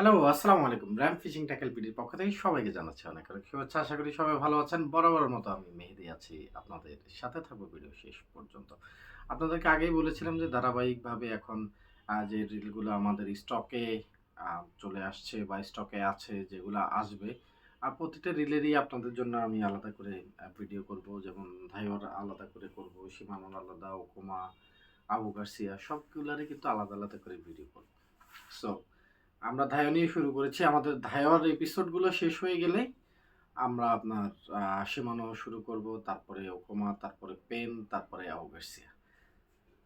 Hello আসসালামু আলাইকুম। RAM fishing tackle পিডির পক্ষ থেকে সবাইকে জানাচ্ছি অনেক অনেক শুভেচ্ছা। আশা করি সবাই ভালো আছেন। বরাবরের মতো আমি মেহেদি আছি আপনাদের সাথে থাকব ভিডিও শেষ পর্যন্ত। আপনাদেরকে আগেই বলেছিলাম যে ধারাবাহিকভাবে এখন যে রিলগুলো আমাদের স্টকে চলে আসছে বা স্টকে আছে, যেগুলো আসবে আর প্রতিটা রিলেরই আপনাদের জন্য আমি আলাদা করে ভিডিও করব। যেমন ধাইওয়ার আলাদা করে করব, সীমানোর আলাদা, ওকোমা, আবু গার্সিয়া, সবগুলারই কিন্তু আলাদা আলাদা করে ভিডিও করব। সো আমরা ধায় নিয়ে শুরু করেছি। আমাদের ধায়র এপিসোডগুলো শেষ হয়ে গেলে আমরা আপনার সীমানো শুরু করব, তারপরে ওকোমা, তারপরে পেন, তারপরে আউগার্সিয়া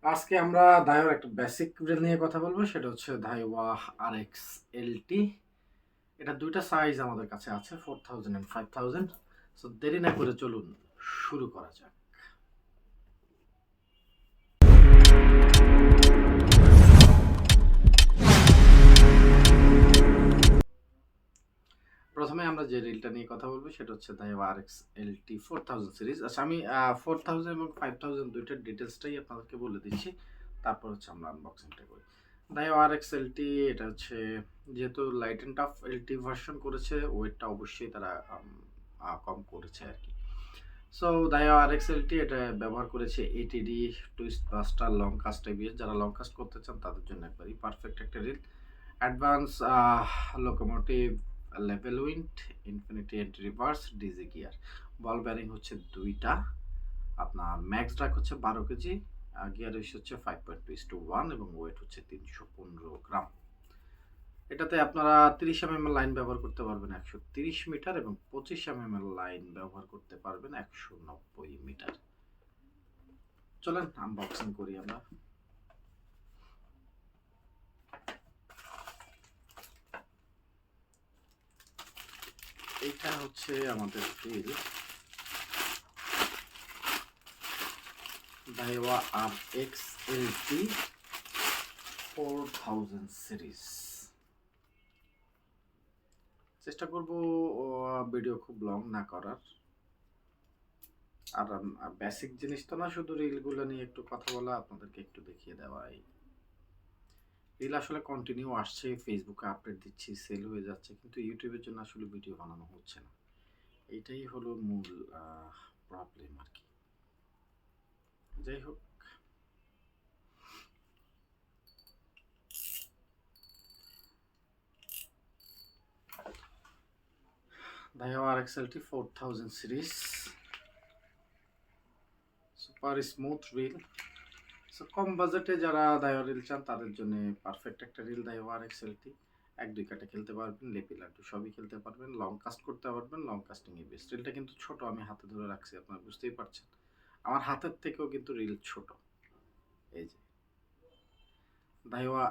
আজকে আমরা ধায়র একটা বেসিক নিয়ে কথা বলব, সেটা হচ্ছে ধাইওয়া আর এক্স এলটি এটা দুইটা সাইজ আমাদের কাছে আছে four thousand and five thousand so দেরি না করে চলুন, শুরু করা যাক। প্রথমে আমরা যে রিলটা নিয়ে কথা বলব সেটা হচ্ছে দাইওয়া আর X L T four thousand series আচ্ছা আমি ফোর থাউজেন্ড এবং ফাইভ থাউজেন্ড দুইটার ডিটেলসটাই আপনাদেরকে বলে দিচ্ছি। তারপর হচ্ছে আমরা আনবক্সিংটা করি। দাইওয়া আর এক্স এল টি এটা হচ্ছে যেহেতু light and tough L T version করেছে ওয়েটটা অবশ্যই তারা কম করেছে আর কি। সো দাইওয়া আর টি এটা ব্যবহার করেছে ATD twist buster long cast ABS যারা লং কাস্ট করতে চান, তাদের জন্য একবারই পারফেক্ট একটা reel advance locomotive level wind infinity and reverse DG gear ball bearing হচ্ছে দুইটা। আপনার ম্যাক্স ড্রাক হচ্ছে বারো কেজি গিয়ার রেস হচ্ছে five point two two one এবং ওয়েট হচ্ছে তিনশো পনেরো গ্রাম। এটাতে আপনারা তিরিশ এম লাইন ব্যবহার করতে পারবেন একশো তিরিশ মিটার এবং পঁচিশ এম লাইন ব্যবহার করতে পারবেন একশো নব্বই মিটার। চলেন আনবক্সিং করি আমরা। এইটা হচ্ছে আমাদের reel Daiwa R X L T four thousand series চেষ্টা করব ভিডিও খুব লং না করার। আর বেসিক জিনিস তো না, শুধু রিলগুলো নিয়ে একটু কথা বলা, আপনাদেরকে একটু দেখিয়ে দেওয়া এই রিল আসলে কন্টিনিউ আসছে ফেসবুকে আপডেট দিচ্ছি সেল হয়ে যাচ্ছে, কিন্তু ইউটিউবের জন্য আসলে ভিডিও বানানো হচ্ছে না। এটাই হলো মূল প্রবলেম আর কি। যাই হোক। XLT four thousand series super smooth reel কম বাজেটে যারা দাইওয়া রিল চান, তাদের জন্য পারফেক্ট একটা রিল দাইওয়া আর এক্সএলটি এক, দুই কাটে খেলতে পারবেন, লেপি লাড্ডু সবই খেলতে পারবেন লং কাস্ট করতে পারবেন লং কাস্টিং এ বেস্ট রিলটা কিন্তু ছোট, আমি হাতে ধরে রাখছি, আপনারা বুঝতেই পারছেন। আমার হাতের থেকেও কিন্তু রিল ছোট। এই যে। Daiwa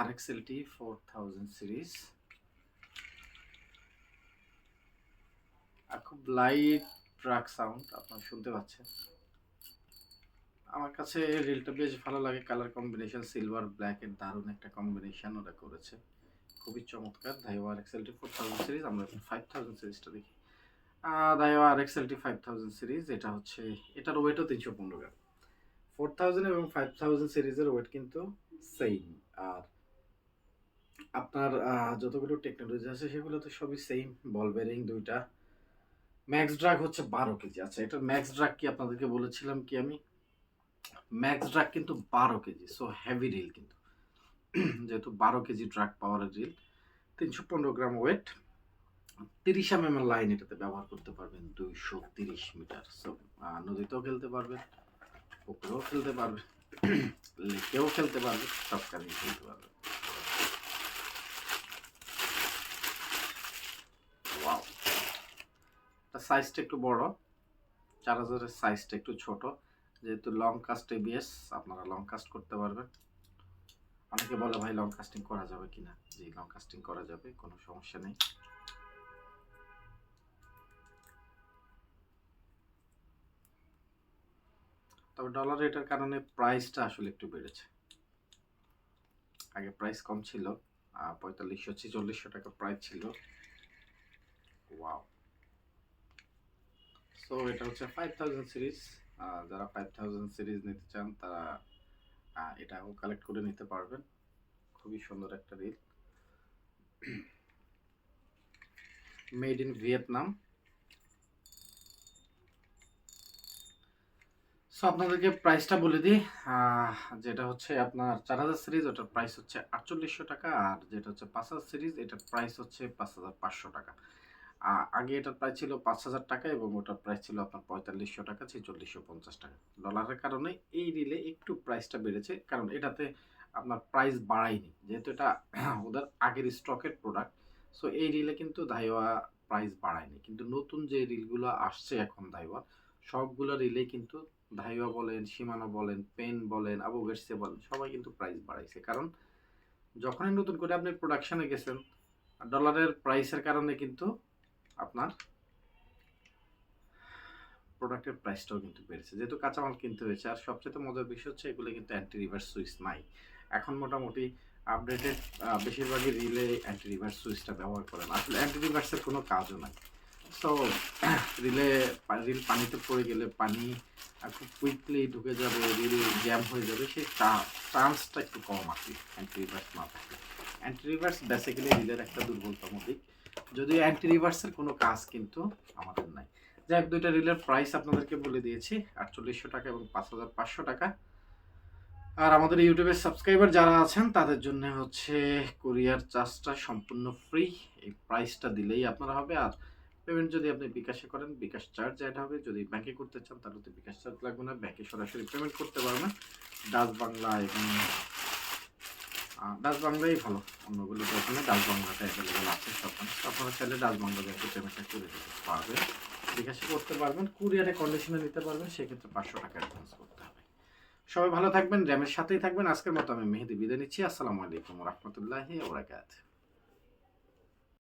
R XLT four thousand series আর খুব লাইট ট্রাক সাউন্ড আপনারা শুনতে পাচ্ছেন। আমার কাছে রিলটা বেশ ভালো লাগে। কালার কম্বিনেশন সিলভার ব্ল্যাক এর দারুণ একটা কম্বিনেশন ওরা করেছে। খুবই চমৎকার। Daiwa R XLT four thousand series আমরা ফাইভ থাউজেন্ড সিরিজটা দেখি। Daiwa R XLT five thousand series এটা হচ্ছে, এটার ওয়েটও তিনশো পনেরো গ্রাম। ফোর থাউজেন্ড এবং ফাইভ থাউজেন্ড সিরিজের ওয়েট কিন্তু সেম আর আপনার যতগুলো টেকনোলজি আছে, সেগুলো তো সবই সেম বল বেরিং দুইটা। ম্যাক্স ড্রাগ হচ্ছে বারো কেজি। আচ্ছা এটা ম্যাক্স ড্রাগ কি আপনাদেরকে বলেছিলাম কি আমি? ম্যাক্স ড্রাগ কিন্তু বারো কেজি সো হেভি রিল কিন্তু। যেহেতু বারো কেজি ড্রাগ পাওয়ারের রিল তিনশো পনেরো গ্রাম ওয়েট তিরিশ এম এম লাইন এটাতে ব্যবহার করতে পারবেন দুইশো তিরিশ মিটার সো নদীতেও খেলতে পারবেন পুকুরেও খেলতে পারবেন, লেকেও খেলতে পারবেন সব কাজেই খেলতে ওয়াও সাইজটা একটু বড়, চার হাজারের সাইজটা একটু ছোট। যেহেতু লং কাস্ট এবিএস আপনারা লং কাস্ট করতে পারবেন। অনেকে বলে, ভাই লং কাস্টিং করা যাবে কিনা? জি লং কাস্টিং করা যাবে, কোনো সমস্যা নেই। তবে ডলার রেটের কারণে প্রাইসটা আসলে একটু বেড়েছে। আগে প্রাইস কম ছিল পঁয়তাল্লিশশো, ছেচল্লিশশো টাকা প্রাইস ছিল। ওয়াও সো এটা হচ্ছে ফাইভ থাউজেন্ড সিরিজ যারা ফাইভ থাউজেন্ড সিরিজ নিতে চান, তারা এটাও কালেক্ট করে নিতে পারবেন। খুবই সুন্দর একটা reel made in Vietnam so আপনাদেরকে প্রাইসটা বলে দিই। যেটা হচ্ছে আপনার চার হাজার সিরিজ ওটার প্রাইস হচ্ছে আটচল্লিশশো টাকা, আর যেটা হচ্ছে পাঁচ হাজার সিরিজ এটার প্রাইস হচ্ছে পাঁচ হাজার পাঁচশো টাকা। আগে এটার প্রাইস ছিল পাঁচ হাজার টাকা এবং ওটার প্রাইস ছিল আপনার পঁয়তাল্লিশশো টাকা ছেচল্লিশশো পঞ্চাশ টাকা। ডলারের কারণে এই রিলে একটু প্রাইসটা বেড়েছে, কারণ এটাতে আপনার প্রাইস বাড়ায়নি। যেহেতু এটা ওদের আগের স্টকের প্রোডাক্ট সো এই রিলে কিন্তু দাইওয়া প্রাইস বাড়ায়নি। কিন্তু নতুন যে রিলগুলো আসছে এখন দাইওয়া সবগুলো রিলে কিন্তু ধাইওয়া বলেন সীমানা বলেন পেন বলেন আবু গেটসে বলেন, সবাই কিন্তু প্রাইস বাড়াইছে। কারণ যখনই নতুন করে আপনি প্রোডাকশানে গেছেন ডলারের প্রাইসের কারণে কিন্তু আপনার প্রোডাক্টের প্রাইসটাও কিন্তু বেড়েছে। যেহেতু কাঁচামাল কিনতে হয়েছে, আর সবচেয়ে মজার বিষয় হচ্ছে এগুলো কিন্তু অ্যান্টি রিভার্স সুইচ নাই। এখন মোটামুটি আপডেটেড বেশিরভাগই রিলে অ্যান্টি রিভার্স সুইচটা ব্যবহার করে না আসলে অ্যান্টি রিভার্সের কোনো কাজও নাই। সো রিলে রিল পানিতে পড়ে গেলে পানি খুব কুইকলি ঢুকে যাবে রিল জ্যাম হয়ে যাবে, সেই চান্সটা একটু কম আছে অ্যান্টি রিভার্স না থাকলে। অ্যান্টি রিভার্স বেসিক্যালি রিলের একটা দুর্বলতম দিক যদিও অ্যান্টি রিভার্সের কোনো কাজ কিন্তু আমাদের নাই। যাই হোক, দুইটা রিলের প্রাইস আপনাদেরকে বলে দিয়েছি, আটচল্লিশশো টাকা এবং পাঁচ হাজার পাঁচশো টাকা। আর আমাদের ইউটিউবের সাবস্ক্রাইবার যারা আছেন, তাদের জন্য হচ্ছে কোরিয়ার চার্জটা সম্পূর্ণ ফ্রি এই প্রাইসটা দিলেই আপনারা হবে। আর পেমেন্ট যদি আপনি বিকাশে করেন, বিকাশ চার্জ অ্যাড হবে। যদি ব্যাংকে করতে চান, তাহলে তো বিকাশ চার্জ লাগবে না। ব্যাংকে সরাসরি পেমেন্ট করতে পারবেন। ডাচ বাংলা এবং ডাচ বাংলাই ভালো। অন্যগুলো ওখানে ডাচ বাংলাটা অ্যাভেলেবেল আছে সব আপনারা চাইলে ডাচ বাংলা ব্যাংকে পেমেন্টটা করে দিতে পারবেন জিজ্ঞাসা করতে পারবেন, কুরিয়ারে কন্ডিশনে নিতে পারবেন, সেক্ষেত্রে পাঁচশো টাকা অ্যাডভান্স করতে হবে। সবাই ভালো থাকবেন, র্যামের সাথেই থাকবেন। আজকের মতো আমি মেহেদি বিদায় নিচ্ছি। আসসালামু আলাইকুম রহমতুল্লাহি ওবরাকাত